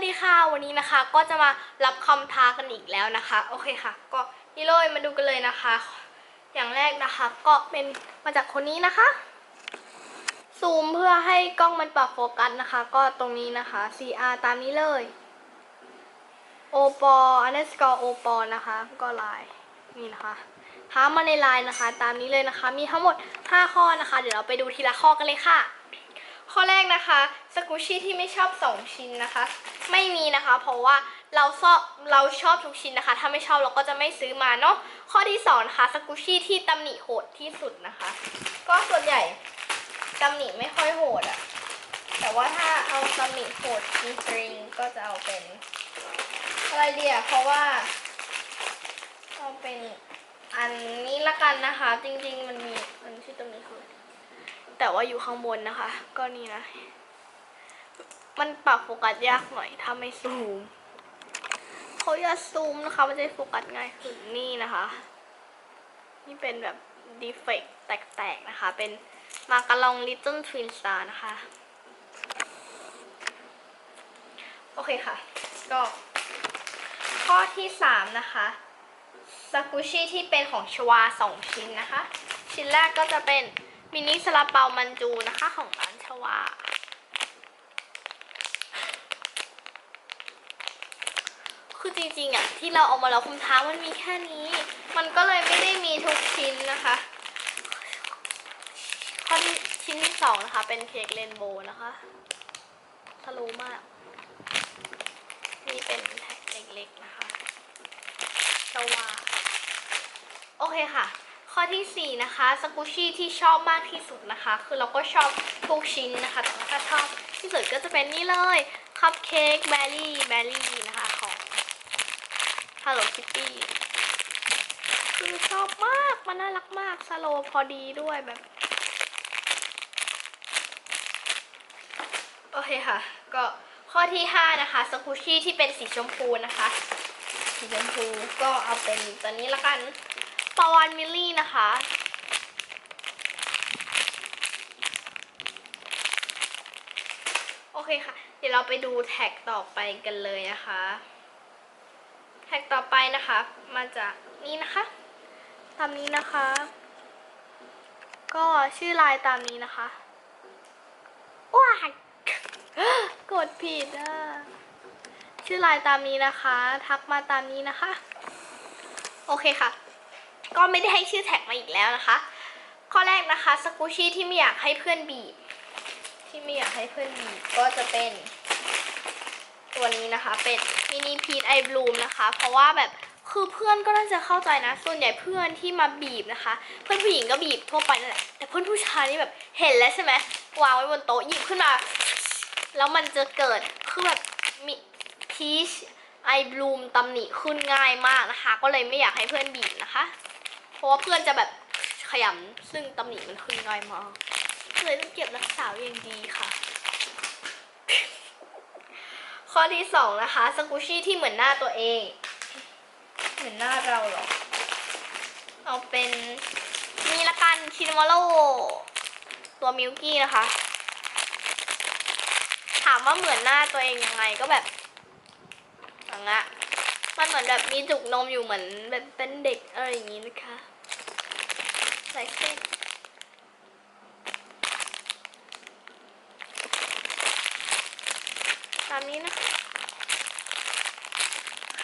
วัสดีค่ะ วันนี้นะคะก็จะมารับคำท้ากันอีกแล้วนะคะ โอเคค่ะ ก็นี่เลยมาดูกันเลยนะคะ อย่างแรกนะคะ ก็เป็นมาจากคนนี้นะคะ ซูมเพื่อให้กล้องมันปรับโฟกัสนะคะ ก็ตรงนี้นะคะ CR ตามนี้เลยโอปออันนี้สกอร์โอปอนะคะ ก็ไลน์นี่นะคะท้ามาในไลน์นะคะ ตามนี้เลยนะคะ มีทั้งหมด 5 ข้อนะคะ เดี๋ยวเราไปดูทีละข้อกันเลยค่ะ ข้อแรกนะคะสกูชี่ที่ไม่ชอบ 2 ชิ้นนะคะ ไม่มีนะคะ เพราะว่าเราชอบเราชอบทุกชิ้นนะคะ ถ้าไม่ชอบเราก็จะไม่ซื้อมาเนาะข้อที่สองนะคะสกูชี่ที่ตำหนิโหดที่สุดนะคะ ก็ส่วนใหญ่ตำหนิไม่ค่อยโหดอะแต่ว่าถ้าเอาตำหนิโหดจริงๆก็จะเอาเป็นอะไรเดียเพราะว่าเอาเป็นอันนี้ละกันนะคะ จริงๆมันมีมันชื่อตำหนิโหด แต่ว่าอยู่ข้างบนนะคะ ก็นี่นะ มันปรับโฟกัสยากหน่อยถ้าไม่ซูมเขาจะซูมนะคะ มันจะโฟกัสง่ายขึ้นนี่นะคะ นี่เป็นแบบดีเฟกต์แตกๆนะคะ เป็นมากะลอง Little Twin Star นะคะ โอเคค่ะ ก็ ข้อที่สามนะคะสกุชี่ที่เป็นของชวาสองชิ้นนะคะ ชิ้นแรกก็จะเป็น มินิซาลาเปามันจูนะคะ ของร้านชวา คือจริงๆอะที่เราเอามาแล้วคุมท้ามันมีแค่นี้ มันก็เลยไม่ได้มีทุกชิ้นนะคะข้อชิ้นที่สองนะคะ เป็นเค้กเรนโบว์นะคะสโลว์มาก นี่เป็นแท็กเล็กๆนะคะชวา โอเคค่ะ ข้อที่ 4 นะคะสกูชี่ที่ชอบมากที่สุดนะคะ คือเราก็ชอบทุกชิ้นนะคะแต่ว่าถ้าชอบที่สุดก็จะเป็นนี่เลยคัพเค้กแบลลี่แบลลี่นะคะของ Hello Kitty คือชอบมาก มันน่ารักมากสโลว์พอดีด้วยแบบ โอเคค่ะ ก็ข้อที่ 5 นะคะสกูชี่ที่เป็นสีชมพูนะคะ สีชมพูก็เอาเป็นตัวนี้ละกัน ปาวานมิลลี่นะคะ โอเคค่ะ เดี๋ยวเราไปดูแท็กต่อไปกันเลยนะคะ แท็กต่อไปนะคะ มาจากนี่นะคะตามนี้นะคะ ก็ชื่อไลน์ตามนี้นะคะว้ายกดผิดอะชื่อไลน์ตามนี้นะคะ ทักมาตามนี้นะคะ โอเคค่ะ ก็ไม่ได้ให้ชื่อแท็กมาอีกแล้วนะคะ ข้อแรกนะคะสกูชี่ที่ไม่อยากให้เพื่อนบีบ ที่ไม่อยากให้เพื่อนบีบก็จะเป็น ตัวนี้นะคะเป็นมินิพีทไอบลูมนะคะ เพราะว่าแบบคือเพื่อนก็น่าจะเข้าใจนะ ส่วนใหญ่เพื่อนที่มาบีบนะคะ เพื่อนผู้หญิงก็บีบทั่วไปนั่นแหละ แต่เพื่อนผู้ชายนี่แบบเห็นแล้วใช่ไหมวางไว้บนโต๊ะหยิบขึ้นมา แล้วมันจะเกิดคือแบบมีพีชไอบลูมตำหนิขึ้นง่ายมากนะคะ ก็เลยไม่อยากให้เพื่อนบีบนะคะ เพราะว่าเพื่อนจะแบบขยำซึ่งตำหนิมันขึ้นง่ายมากเลยต้องเก็บรักษาวอย่างดีค่ะ ข้อที่สองนะคะสกูชี่ที่เหมือนหน้าตัวเอง เหมือนหน้าเราเหรอ เอาเป็นนี่ละกันชินวโลตัวมิลกี้นะคะ ถามว่าเหมือนหน้าตัวเองยังไงก็แบบอย่างเงี้ย มันเหมือนแบบมีจุกนมอยู่เหมือนแบบเป็นเด็กอะไรอย่างนี้นะคะใส่เส้นตามนี้นะคะ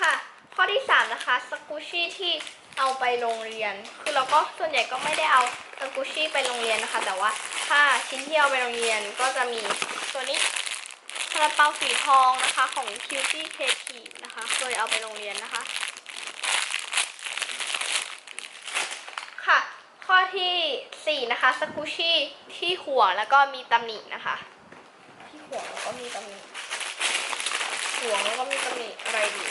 ค่ะ ข้อที่สามนะคะสกูชี่ที่เอาไปโรงเรียน คือเราก็ส่วนใหญ่ก็ไม่ได้เอาสกูชี่ไปโรงเรียนนะคะ แต่ว่าถ้าชิ้นที่เอาไปโรงเรียนก็จะมีตัวนี้ซาลาเปาสีทองนะคะของ Cutie Creative นะคะ เคยเอาไปโรงเรียนนะคะ ค่ะ ข้อที่สี่นะคะสกูชี่ที่หัวแล้วก็มีตำหนินะคะ ที่หัวแล้วก็มีตำหนิหัวแล้วก็มีตำหนิอะไรดี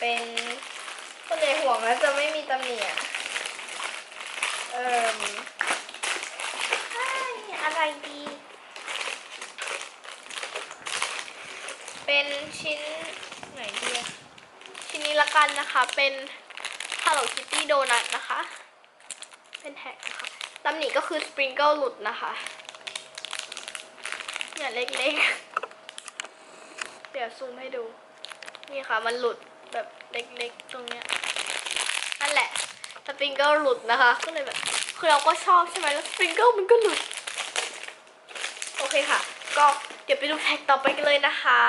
เป็นคนใหญ่ห่วงแล้วจะไม่มีตำหนิอะเอ่มเฮ้ยอะไรดี เป็นชิ้นไหนดีชิ้นนี้ละกันนะคะ เป็น Hello Kitty Donut นะคะ เป็นแท็กนะคะตำหนิก็คือสปริงเกิลหลุดนะคะเนี่ยเล็กๆ เดี๋ยวซูมให้ดู นี่ค่ะมันหลุดแบบเล็กๆ ตรงเนี้ยนั่นแหละสปริงเกิลหลุดนะคะ ก็เลยแบบคือเราก็ชอบใช่ไหมแล้วสปริงเกิลมันก็หลุด ก็เดี๋ยวไปดูแท็กต่อไปกันเลยนะคะ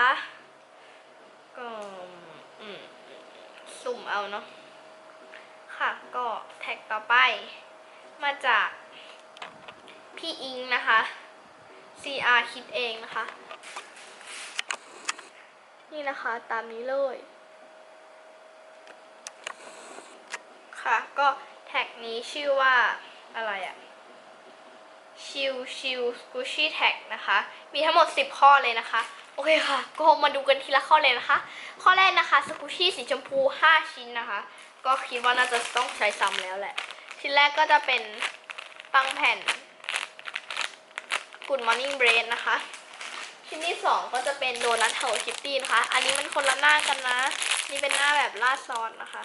ก็สุ่มเอาเนาะ ค่ะ ก็แท็กต่อไป มาจากพี่อิงนะคะ CR คิดเองนะคะ นี่นะคะตามนี้เลย ค่ะ ก็แท็กนี้ชื่อว่าอะไรอะ ชิวชิวสกูชี่แท็กนะคะ มีทั้งหมด 10 ข้อเลยนะคะ โอเคค่ะ ก็มาดูกันทีละข้อเลยนะคะ ข้อแรกนะคะสกูชี่สีชมพู 5 ชิ้นนะคะ ก็คิดว่าน่าจะต้องใช้ซ้ำแล้วแหละ ชิ้นแรกก็จะเป็นปังแผ่น Good Morning Bread นะคะ ชิ้นที่สองก็จะเป็นโดนัทเฮลคิตตี้นะคะ อันนี้มันคนละหน้ากันนะ นี่เป็นหน้าแบบราดซอสนะคะ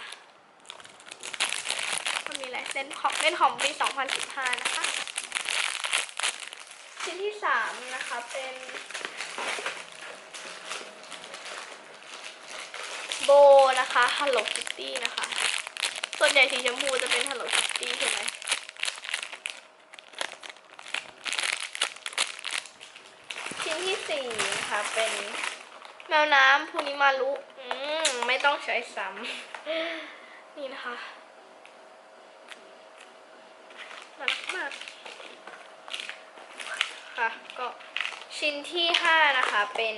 มันมีอะไรเล่นของเล่นของปี 2015 นะคะ ชิ้นที่สามนะคะเป็นโบนะคะ Hello Kitty นะคะ ส่วนใหญ่สีชมพูจะเป็น Hello Kitty ใช่ไหมชิ้นที่สี่นะคะเป็นแมวน้ำพูนิมารุอืมไม่ต้องใช้ซ้ำนี่นะคะน่ารักมาก ค่ะ ก็ชิ้นที่ห้านะคะ เป็น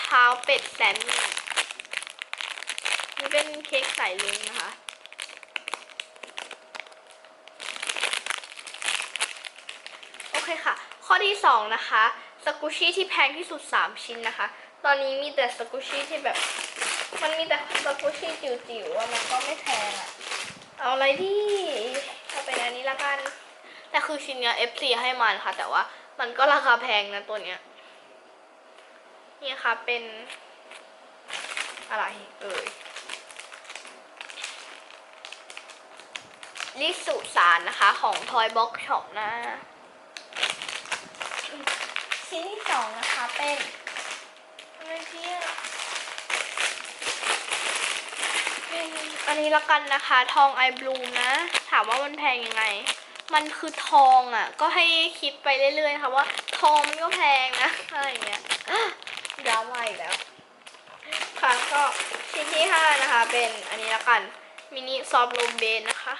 เท้าเป็ดแซนมี่นี่เป็นเค้กใส่ลุงนะคะ โอเคค่ะ ข้อที่สองนะคะสกูชี่ที่แพงที่สุด 3 ชิ้นนะคะ ตอนนี้มีแต่สกูชี่ที่แบบ มันมีแต่สกูชี่จิ๋วๆอะมันก็ไม่แพงอะเอาอะไรดีเอาเป็นอันนี้ละกัน แต่คือชิ้นเนี้ย FC ให้มันค่ะ แต่ว่ามันก็ราคาแพงนะตัวเนี้ย นี่ค่ะเป็นอะไรเอ่ยลิสุสารนะคะของ Toy Box Shop นะ ชิ้นที่สองนะคะเป็นอะไรเนี่ยอันนี้ละกันนะคะ ทองไอบลูมนะ ถามว่ามันแพงยังไง มันคือทองอะ ก็ให้คิดไปเรื่อยๆนะคะว่า ทองมันก็แพงนะอะไรอย่างเงี้ยดราม่าอีกแล้วค่ะก็ชิ้นที่ห้านะคะ เป็นอันนี้ละกันมินิซอฟโลมเบนนะคะ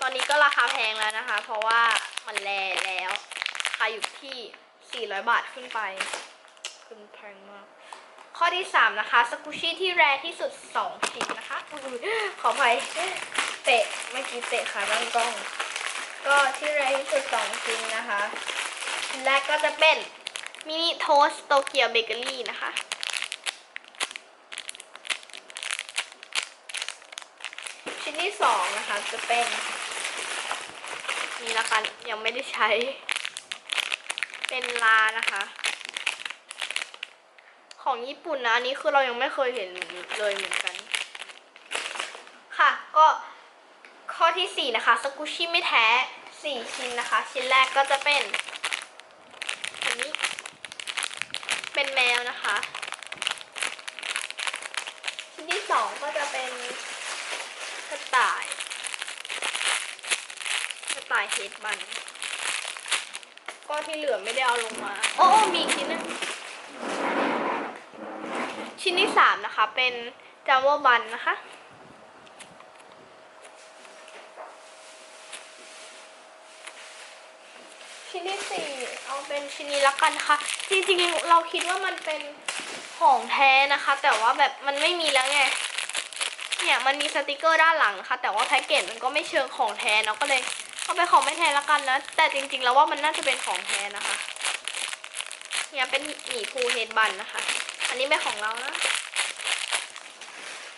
ตอนนี้ก็ราคาแพงแล้วนะคะ เพราะว่ามันแลแล้วราคาอยู่ที่ 400 บาทขึ้นไปขึ้นแพงมากข้อที่ 3 นะคะสกูชี่ที่แรที่สุด 2 ชิ้นนะคะ ขออภัย เตะเมื่อกี้เตะขาตั้งกล้อง ก็ที่แรที่สุด2ชิ้นนะคะแรกก็จะเป็นมินิโทสโตเกียวเบเกอรี่นะคะชิ้นที่สองนะคะจะเป็นนี่ละกันยังไม่ได้ใช้ เป็นลานะคะ ของญี่ปุ่นนะอันนี้คือเรายังไม่เคยเห็นเลยเหมือนกัน ค่ะก็ ที่สี่นะคะสกุชิไม่แท้สี่ชิ้นนะคะ ชิ้นแรกก็จะเป็นอันนี้ เป็นแมวนะคะ ชิ้นที่สองก็จะเป็นกระต่าย กระต่ายเฮดบัน ก็ที่เหลือไม่ได้เอาลงมา โอ้มีชิ้นนึงชิ้นที่สามนะคะ เป็นจัมโบ้บันนะคะ ชิ้นที่สี่เอาเป็นชิ้นนี้ละกันค่ะ จริงๆ เราคิดว่ามันเป็นของแท้นะคะ แต่ว่าแบบมันไม่มีแล้วไงเนี่ยมันมีสติกเกอร์ด้านหลังนะคะแต่ว่าแพ็กเกจมันก็ไม่เชิงของแท้เนาะก็เลยเอาไปของไม่แท้ละกันนะ แต่จริงๆ แล้วว่ามันน่าจะเป็นของแท้นะคะ เนี่ยเป็นหมีภูเฮดบันนะคะ อันนี้เป็นของเรานะ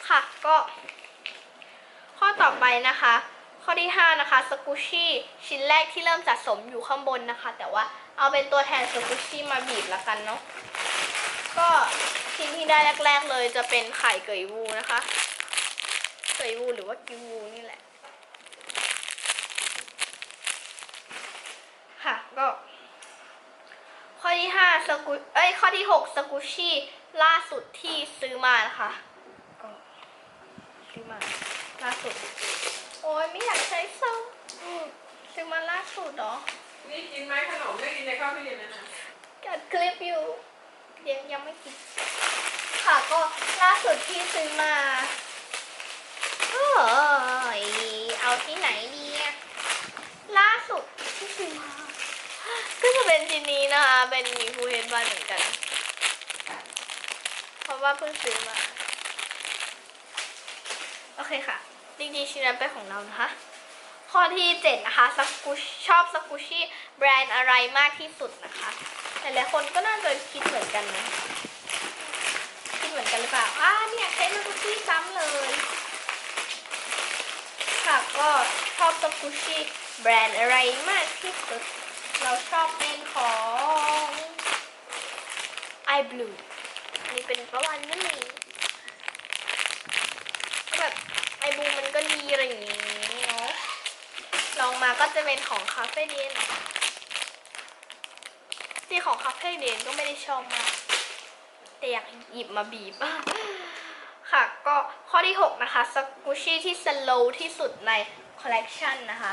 ค่ะก็ ข้อต่อไปนะคะ ข้อที่ 5 นะคะสกูชี่ ชิ้นแรกที่เริ่มสะสมอยู่ข้างบนนะคะ แต่ว่าเอาเป็นตัวแทนสกูชี่มาบีบละกันเนาะก็ชิ้นที่ได้แรก ๆ เลยจะเป็นไข่เกยวูนะคะ เกยวูหรือว่ากิววูนี่แหละ ค่ะก็ข้อที่ห้าสกุเอ้ยข้อที่หกสกุชี่ล่าสุดที่ซื้อมานะคะก็ซื้อมาล่าสุด โอ้ยไม่อยากใช้ซ้ำ ซื้อมาล่าสุดเหรอ นี่กินไหมขนมได้กินในข้าวพี่เย็นนะนะกัดคลิปอยู่ยังยังไม่กิน ค่ะก็ล่าสุดที่ซื้อมาเอ้ยเอาที่ไหนดีอะล่าสุดที่ซื้อมา ก็จะเป็นชิ้นนี้นะคะ เป็นมีฟูเฮดบันเหมือนกัน เพราะว่าเพิ่งซื้อมา โอเคค่ะจริงๆชิ้นนั้นเป็นของเรานะคะ ข้อที่เจ็ดนะคะสกุชชอบสกุชี่แบรนด์อะไรมากที่สุดนะคะหลายๆคนก็น่าจะคิดเหมือนกันนะคิดเหมือนกันหรือเปล่าอ่าเนี่ยใช้สกุชี่ซ้ำเลย ค่ะก็ชอบสกุชี่แบรนด์อะไรมากที่สุด เราชอบเป็นของ i blue นี่เป็นประวันนี่แบบไอบูมันก็ดีอะไรอย่างนี้เนาะลอง มาก็จะเป็นของคาเฟ่เดนที่ของคาเฟ่เดนก็ไม่ได้ชอบมากแต่อยากหยิบมาบีบค่ะ ก็ข้อที่ 6 นะคะสกูชี่ที่สโลว์ที่สุดในคอลเลกชันนะคะ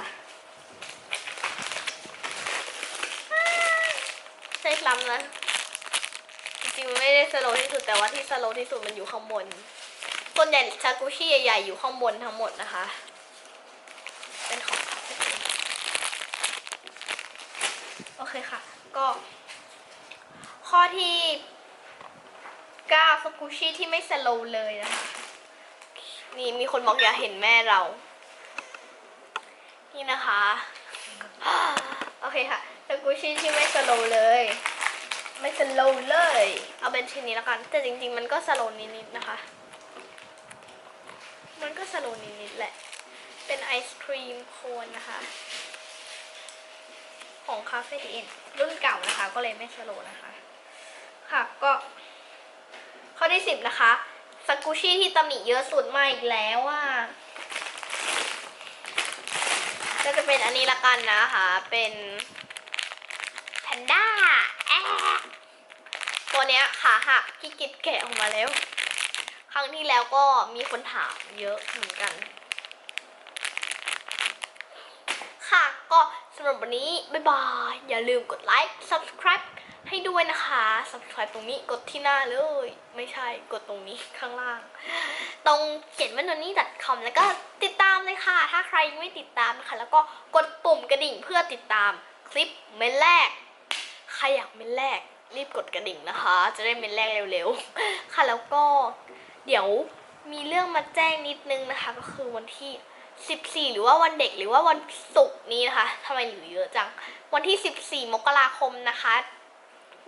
ใช่ซ้ำนะจริงๆมันไม่ได้สโลว์ที่สุดแต่ว่าที่สโลว์ที่สุดมันอยู่ข้างบนส่วนใหญ่ซากุชิใหญ่ๆอยู่ข้างบนทั้งหมดนะคะ เป็นของคาเฟ่ คค่ะ ก็ ข้อที่9สกุชิที่ไม่สโลว์เลยนะคะ นี่มีคนบอกอยากเห็นแม่เรา นี่นะคะ โอเคค่ะสกุชิที่ไม่สโลว์เลย ไม่สโลว์เลย เอาเป็นชิ้นนี้แล้วกัน แต่จริง ๆ มันก็สโลว์นิดๆนะคะ มันก็สโลว์นิดๆแหละ เป็นไอศครีมโคนนะคะ ของคาเฟ่ดีเอ็นรุ่นเก่านะคะ ก็เลยไม่สโลว์นะคะ ค่ะก็ ข้อที่สิบนะคะสกูชี่ที่ตำหนิเยอะสุดมาอีกแล้วอะก็จะเป็นอันนี้ละกันนะคะ เป็นแพนด้าแอตัวเนี้ยขาหักขี้กิจแกะออกมาแล้ว ครั้งที่แล้วก็มีคนถามเยอะเหมือนกัน ค่ะ ก็สำหรับวันนี้ บ๊ายบาย อย่าลืมกดไลค์ subscribe ให้ด้วยนะคะ subscribe ตรงนี้กดที่หน้าเลย ไม่ใช่กดตรงนี้ข้างล่าง ตรงเขียนว่านนี่ .com แล้วก็ติดตามเลยค่ะ ถ้าใครยังไม่ติดตามนะคะ แล้วก็กดปุ่มกระดิ่งเพื่อติดตามคลิปเมนแรก ใครอยากเมนแรก รีบกดกระดิ่งนะคะ จะได้เมนแรกเร็วๆ ค่ะแล้วก็เดี๋ยวมีเรื่องมาแจ้งนิดนึงนะคะ ก็คือวันที่ 14 หรือว่าวันเด็กหรือว่าวันศุกร์นี้นะคะทำไมเหลือเยอะจัง วันที่ 14 มกราคมนะคะ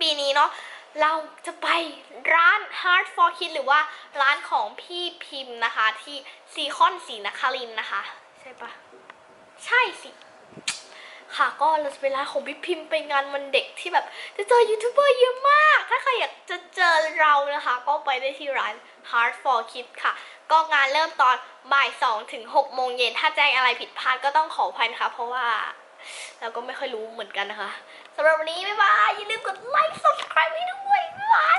ปีนี้เนาะเราจะไปร้าน Heart for Kids หรือว่าร้านของพี่พิมพ์นะคะ ที่ซีคอนสีนครินนะคะ ใช่ปะใช่สิ ค่ะก็เราจะไปร้านของพี่พิมพ์ไปงานวันเด็กที่แบบ จะเจอยูทูบเบอร์เยอะมาก ถ้าใครอยากจะเจอเรานะคะ ก็ไปได้ที่ร้าน Heart for Kids ค่ะ ก็งานเริ่มตอนบ่ายสองถึงหกโมงเย็นถ้าแจ้งอะไรผิดพลาดก็ต้องขออภัยนะคะเพราะว่า เราก็ไม่ค่อยรู้เหมือนกันนะคะสำหรับวันนี้บ๊ายบายอย่าลืมกดไลค์ subscribe ให้ด้วยบ๊ายบาย